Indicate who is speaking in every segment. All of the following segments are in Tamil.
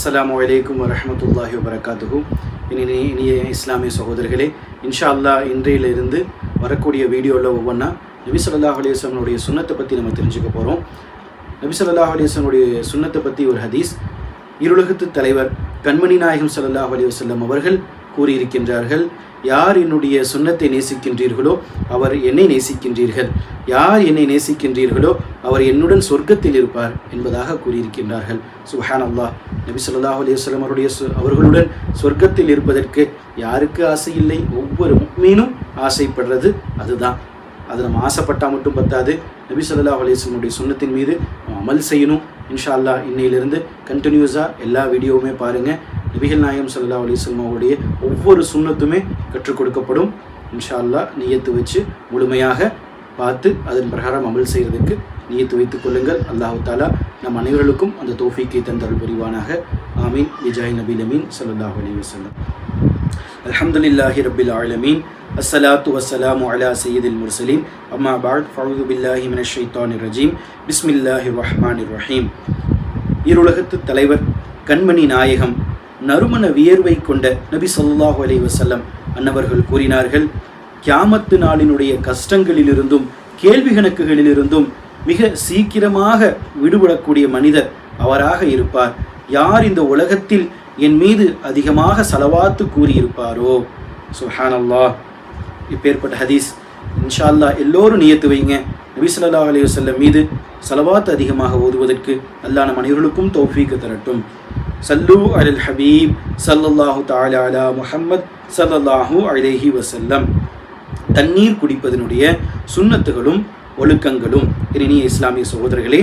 Speaker 1: அஸ்லாம் வலைக்கம் வரமத்துல்லாஹி வரகாத்துகு இனி இனிய இஸ்லாமிய சகோதரர்களே இன்ஷா அல்லாஹ் இன்றையிலிருந்து வரக்கூடிய வீடியோவில் ஒவ்வொன்றா நபி சொல்லாஹ் அலைஹி சுண்ணத்தை பற்றி நம்ம தெரிஞ்சுக்க போகிறோம் நபி சொல்லாஹ் அலைஹி சுண்ணத்தை சுன்னத்தை பற்றி ஒரு ஹதீஸ் இருலகத்து தலைவர் கண்மணி நாயகம் சல்லாஹ் அலி வஸல்லம் அவர்கள் கூறியிருக்கின்றார்கள். யார் என்னுடைய சுண்ணத்தை நேசிக்கின்றீர்களோ அவர் என்னை நேசிக்கின்றீர்கள். யார் என்னை நேசிக்கின்றீர்களோ அவர் என்னுடன் சொர்க்கத்தில் இருப்பார் என்பதாக கூறியிருக்கின்றார்கள். சுஹான் அல்லாஹ் நபி ஸல்லல்லாஹு அலைஹி அவருடைய அவர்களுடன் சொர்க்கத்தில் இருப்பதற்கு யாருக்கு ஆசை இல்லை? ஒவ்வொரு மீனும் ஆசைப்படுறது அதுதான். அது நம்ம ஆசைப்பட்டால் மட்டும் பத்தாது. நபி சொல்லா அலைஹி சுண்ணத்தின் மீது அமல் செய்யணும். இன்ஷா அல்லா இன்னையிலிருந்து கண்டினியூஸாக எல்லா வீடியோவுமே பாருங்கள் நபிகள் நாயகம் சல்லா அலிஸ்லாம் அவருடைய ஒவ்வொரு சுண்ணத்துமே கற்றுக் கொடுக்கப்படும். இன்ஷா நியத்து வச்சு முழுமையாக பார்த்து அதன் பிரகாரம் அமல் செய்கிறதுக்கு நியத்து வைத்துக் கொள்ளுங்கள். அல்லாஹு தாலா நம் அனைவர்களுக்கும் அந்த தோஃபிக்கை தந்தல் புரிவானாக. ஆமீன். விஜாய் நபீல் அமீன் சல்லாஹ் அலி வசல்லம் அலமதுல்லாஹி ரபில் ஆலமீன். அஸ்ஸலாத்து வஸ்ஸலாமு அலா சையீதில் முர்சலீன். அம்மா பால் ஃபவுது பில்லாஹி மினஷ் ஷைத்தானிர் ரஜீம். பிஸ்மில்லாஹிர் ரஹ்மானிர் ரஹீம். இருலகத்து தலைவர் கண்மணி நாயகம் நறுமண வியர்வை கொண்ட நபி சொல்லாஹு அலி வசல்லம் அன்னவர்கள் கூறினார்கள் கியாமத்து நாளினுடைய கஷ்டங்களிலிருந்தும் கேள்வி கணக்குகளிலிருந்தும் மிக சீக்கிரமாக விடுபடக்கூடிய மனிதர் அவராக இருப்பார். யார் இந்த உலகத்தில் என் மீது அதிகமாக செலவாத்து கூறியிருப்பாரோ? சுஹானல்லா இப்பேற்பட்ட ஹதீஸ் இன்ஷா அல்லாஹ் எல்லோரும் நியத்து வைங்க. நபிசல்லா அலி வல்லம் மீது செலவாத்து அதிகமாக ஓதுவதற்கு அல்லான நம் அனைவர்களுக்கும் தரட்டும். சல்லு அலல் ஹபீப் சல்லல்லாஹு தஆலா அலா முஹம்மத் சல்லல்லாஹு அலேஹி வசல்லம் தண்ணீர் குடிப்பதனுடைய சுண்ணத்துகளும் ஒழுக்கங்களும். இனிய இஸ்லாமிய சகோதரர்களே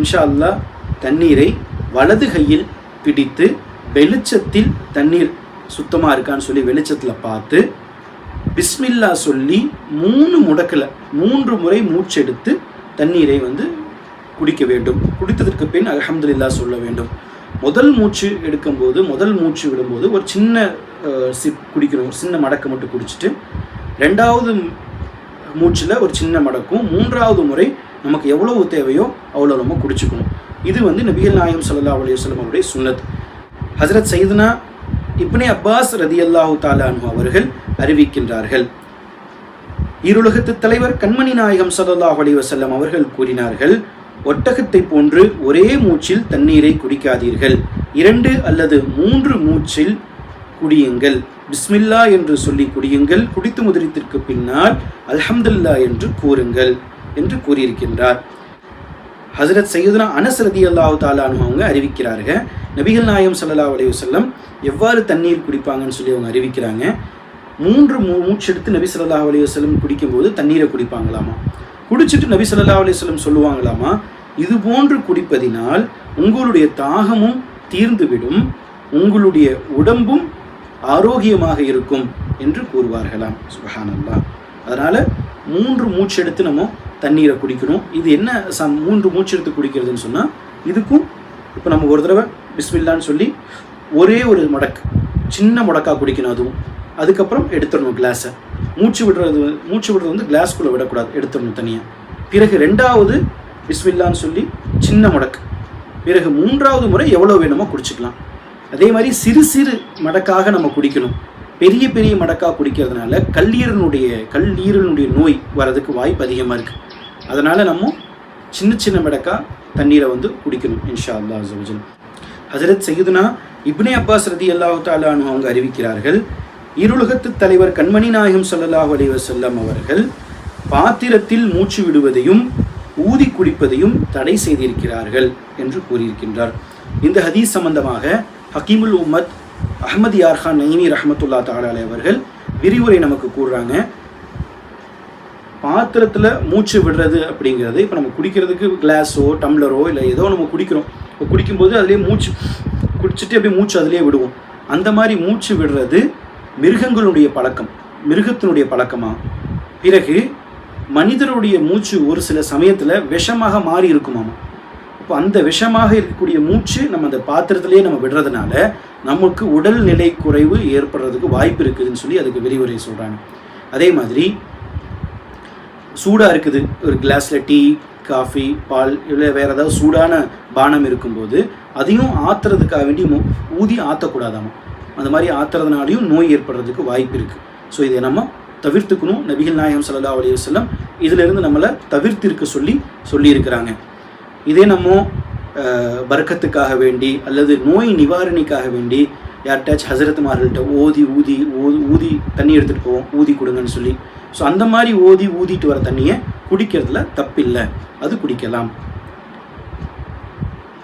Speaker 1: இன்ஷா அல்லாஹ் தண்ணீரை வலது கையில் பிடித்து வெளிச்சத்தில் தண்ணீர் சுத்தமாக இருக்கான்னு சொல்லி வெளிச்சத்தில் பார்த்து பிஸ்மில்லா சொல்லி மூணு முடக்கில் மூன்று முறை மூச்செடுத்து தண்ணீரை வந்து குடிக்க வேண்டும். குடித்ததற்கு பின் அல்ஹம்துலில்லாஹ் சொல்ல வேண்டும். முதல் மூச்சு எடுக்கும்போது முதல் மூச்சு விடும்போது ஒரு சின்ன சிப் குடிக்கிறோம் ஒரு சின்ன மடக்கு மட்டும் குடிச்சிட்டு ரெண்டாவது மூச்சில் ஒரு சின்ன மடக்கும் மூன்றாவது முறை நமக்கு எவ்வளவு தேவையோ அவ்வளோ நம்ம குடிச்சுக்கணும். இது வந்து நபிகள் நாயம் சல்லா அலைஹி வஸல்லம் அவருடைய சுன்னத். ஹசரத் சைதுனா இப்னே அப்பாஸ் ரதியல்லாஹு தாலானு அவர்கள் அறிவிக்கின்றார்கள். இருலகத்து தலைவர் கண்மணி நாயகம் சல்லாஹ் அலி வசல்லம் அவர்கள் கூறினார்கள் ஒட்டகத்தை போன்று ஒரே மூச்சில் தண்ணீரை குடிக்காதீர்கள். இரண்டு அல்லது மூன்று மூச்சில் குடியுங்கள். பிஸ்மில்லா என்று சொல்லி குடியுங்கள். குடித்து முதிரித்திற்கு பின்னால் அல்ஹம்துல்லா என்று கூறுங்கள் என்று கூறியிருக்கின்றார். ஹசரத் சையதுனா அனஸ் ரதி அல்லாஹு தாலானு அவங்க அறிவிக்கிறார்கள் நபிகள் நாயம் சல்லா அலைஹி எவ்வாறு தண்ணீர் குடிப்பாங்கன்னு சொல்லி அவங்க அறிவிக்கிறாங்க. மூன்று மூ மூச்செடுத்து நபி ஸல்லல்லாஹு அலைஹி குடிக்கும்போது தண்ணீரை குடிப்பாங்களாமா? குடிச்சிட்டு நபி சொல்லா அலைஹி சொல்லுவாங்களாமா? இது போன்று குடிப்பதினால் உங்களுடைய தாகமும் தீர்ந்துவிடும் உங்களுடைய உடம்பும் ஆரோக்கியமாக இருக்கும் என்று கூறுவார்களாம். சுபஹானல்லாஹ் அதனால் மூன்று மூச்செடுத்து நம்ம தண்ணீரை குடிக்கணும். இது என்ன சம் மூன்று மூச்செடுத்து குடிக்கிறதுன்னு சொன்னால் இதுக்கும் இப்போ நம்ம ஒரு தடவை பிஸ்மில்லான்னு சொல்லி ஒரே ஒரு மடக்கு சின்ன முடக்கா குடிக்கணும் அதுவும். அதுக்கப்புறம் எடுத்துடணும் கிளாஸை. மூச்சு விடுறது மூச்சு விடுறது வந்து கிளாஸ்குள்ளே விடக்கூடாது எடுத்துடணும் தனியாக பிறகு ரெண்டாவது பிஸ்மில்லான்னு சொல்லி சின்ன முடக்கு. பிறகு மூன்றாவது முறை எவ்வளோ வேணுமோ குடிச்சிக்கலாம். அதே மாதிரி சிறு சிறு மடக்காக நம்ம குடிக்கணும். பெரிய பெரிய மடக்காக குடிக்கிறதுனால கல்லீரனுடைய கல்லீரனுடைய நோய் வர்றதுக்கு வாய்ப்பு அதிகமாக இருக்குது அதனால் நம்ம சின்ன சின்ன மடக்காக தண்ணீரை வந்து குடிக்கணும் இன்ஷா அல்லாஹ் அஸ்ஸவஜல் ஹஜரத் சையதுனா இப்னே அப்பாஸ் ரதி அல்லாஹு தாலானு அவங்க அறிவிக்கிறார்கள் இருளுகத்து தலைவர் கண்மணி நாயகம் சல்லாஹ் அலி வசல்லம் அவர்கள் பாத்திரத்தில் மூச்சு விடுவதையும் ஊதி குடிப்பதையும் தடை செய்திருக்கிறார்கள் என்று கூறியிருக்கின்றார். இந்த ஹதீஸ் சம்பந்தமாக ஹக்கீமுல் உம்மத் அஹமது யார்கான் நயினி ரஹமத்துல்லா தாலாலே அவர்கள் விரிவுரை நமக்கு கூறுறாங்க. பாத்திரத்தில் மூச்சு விடுறது அப்படிங்கிறது இப்போ நம்ம குடிக்கிறதுக்கு கிளாஸோ டம்ளரோ இல்லை ஏதோ நம்ம குடிக்கிறோம். இப்போ குடிக்கும்போது அதுலேயே மூச்சு குடிச்சிட்டு அப்படியே மூச்சு அதிலே விடுவோம். அந்த மாதிரி மூச்சு விடுறது மிருகங்களுடைய பழக்கம் மிருகத்தினுடைய பழக்கமா? பிறகு மனிதருடைய மூச்சு ஒரு சில சமயத்தில் விஷமாக மாறி இருக்குமாமா? இப்போ அந்த விஷமாக இருக்கக்கூடிய மூச்சு நம்ம அந்த பாத்திரத்திலேயே நம்ம விடுறதுனால நமக்கு உடல்நிலை குறைவு ஏற்படுறதுக்கு வாய்ப்பு இருக்குதுன்னு சொல்லி அதுக்கு விரிவுரை சொல்கிறாங்க அதே மாதிரி சூடாக இருக்குது. ஒரு கிளாஸில் டீ காஃபி பால் இல்லை வேறு ஏதாவது சூடான பானம் இருக்கும்போது அதையும் ஆத்துறதுக்காக வேண்டி ஊதி ஆற்றக்கூடாதாமா அந்த மாதிரி ஆத்துறதுனாலையும் நோய் ஏற்படுறதுக்கு வாய்ப்பு இருக்குது ஸோ இதை நம்ம தவிர்த்துக்கணும். நபிகள் நாயகம் சல்லா அலி வல்லம் இதிலிருந்து நம்மளை தவிர்த்திருக்க சொல்லி சொல்லியிருக்கிறாங்க. இதே நம்ம வர்க்கத்துக்காக வேண்டி அல்லது நோய் நிவாரணிக்காக வேண்டி யார்கிட்டாச்சும் ஹசரத்துமார்கள்ட்ட ஓதி ஊதி ஊதி ஊதி தண்ணி எடுத்துகிட்டு போவோம் ஊதி கொடுங்கன்னு சொல்லி. ஸோ அந்த மாதிரி ஓதி ஊதிட்டு வர தண்ணியை குடிக்கிறதுல தப்பில்லை. அது குடிக்கலாம்.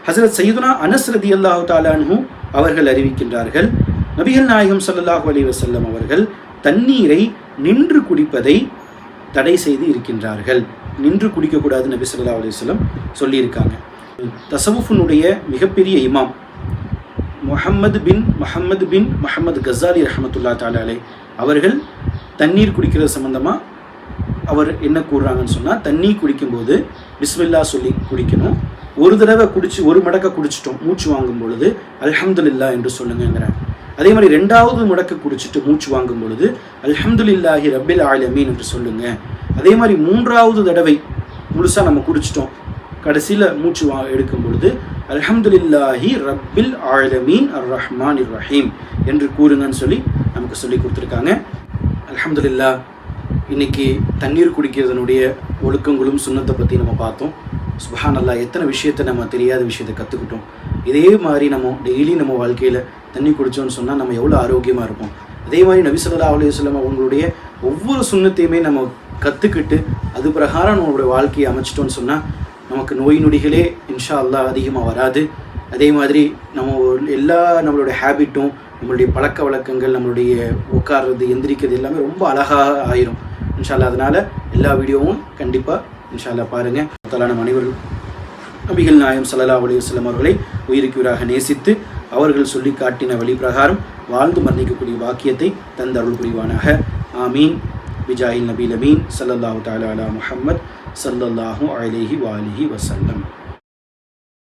Speaker 1: ஹசரத் சையதுனா அனஸ் ரதி அல்லாஹு தாலானு அவர்கள் அறிவிக்கின்றார்கள் நபிகள் நாயகம் சல்லாஹூ அலி வசல்லம் அவர்கள் தண்ணீரை நின்று குடிப்பதை தடை செய்து இருக்கின்றார்கள். நின்று குடிக்கக்கூடாது நபி சொல்லா அலைஹி சொல்லியிருக்காங்க. தசவுஃபுனுடைய மிகப்பெரிய இமாம் முஹம்மது பின் முஹம்மது பின் முஹம்மது கசாலி ரஹமத்துல்லா தாலாலே அவர்கள் தண்ணீர் குடிக்கிறது சம்மந்தமாக அவர் என்ன கூறுறாங்கன்னு சொன்னால் தண்ணி குடிக்கும்போது பிஸ்மில்லா சொல்லி குடிக்கணும். ஒரு தடவை குடிச்சு ஒரு மடக்க குடிச்சிட்டோம் மூச்சு வாங்கும் பொழுது அல்ஹம்துல்லா என்று சொல்லுங்கங்கிறாங்க அதே மாதிரி ரெண்டாவது முடக்க குடிச்சிட்டு மூச்சு வாங்கும் பொழுது அல்ஹம்துலில்லாஹி ரப்பில் ஆலமீன் என்று சொல்லுங்க. அதே மாதிரி மூன்றாவது தடவை முழுசாக நம்ம குடிச்சிட்டோம். கடைசியில் மூச்சு வா எடுக்கும் பொழுது அல்ஹம்துலில்லாஹி ரப்பில் ஆலமீன் அர் ரஹ்மான் இர் ரஹீம் என்று கூறுங்கன்னு சொல்லி நமக்கு சொல்லி கொடுத்துருக்காங்க. அல்ஹம்துலில்லா இன்னைக்கு தண்ணீர் குடிக்கிறதனுடைய ஒழுக்கங்களும் சுண்ணத்தை பற்றி நம்ம பார்த்தோம். சுபஹான் அல்லா எத்தனை விஷயத்தை நம்ம தெரியாத விஷயத்தை கற்றுக்கிட்டோம் இதே மாதிரி நம்ம டெய்லி நம்ம வாழ்க்கையில் தண்ணி குடித்தோம்னு சொன்னால் நம்ம எவ்வளோ ஆரோக்கியமாக இருப்போம். அதே மாதிரி நபிசல்லா அலி அலைஹி அவங்களுடைய ஒவ்வொரு சுண்ணத்தையுமே நம்ம கற்றுக்கிட்டு அது பிரகாரம் நம்மளுடைய வாழ்க்கையை அமைச்சிட்டோம்னு சொன்னால் நமக்கு நோய் நொடிகளே இன்ஷா அல்லா அதிகமாக வராது. அதே மாதிரி நம்ம எல்லா நம்மளுடைய ஹேபிட்டும் நம்மளுடைய பழக்க வழக்கங்கள் நம்மளுடைய உட்கார்றது எந்திரிக்கிறது எல்லாமே ரொம்ப அழகாக ஆயிரும். இன்ஷால்லா அதனால் எல்லா வீடியோவும் கண்டிப்பாக இன்ஷால்லா பாருங்கள் தலா மனைவர்கள் நபிகள் நாயம் சல்லா அலைஹி அவர்களை உயிருக்குயிராக நேசித்து அவர்கள் சொல்லி காட்டின வழி பிரகாரம் வாழ்ந்து மரணிக்கக்கூடிய வாக்கியத்தை தந்த அருள் புரிவானாக. ஆமீன். பிஜாயில் நபீல் அமீன் சல்லல்லாஹு தாலா அலா முஹம்மத் ஸல்லல்லாஹு அலேஹி வாலிஹி வசல்லம்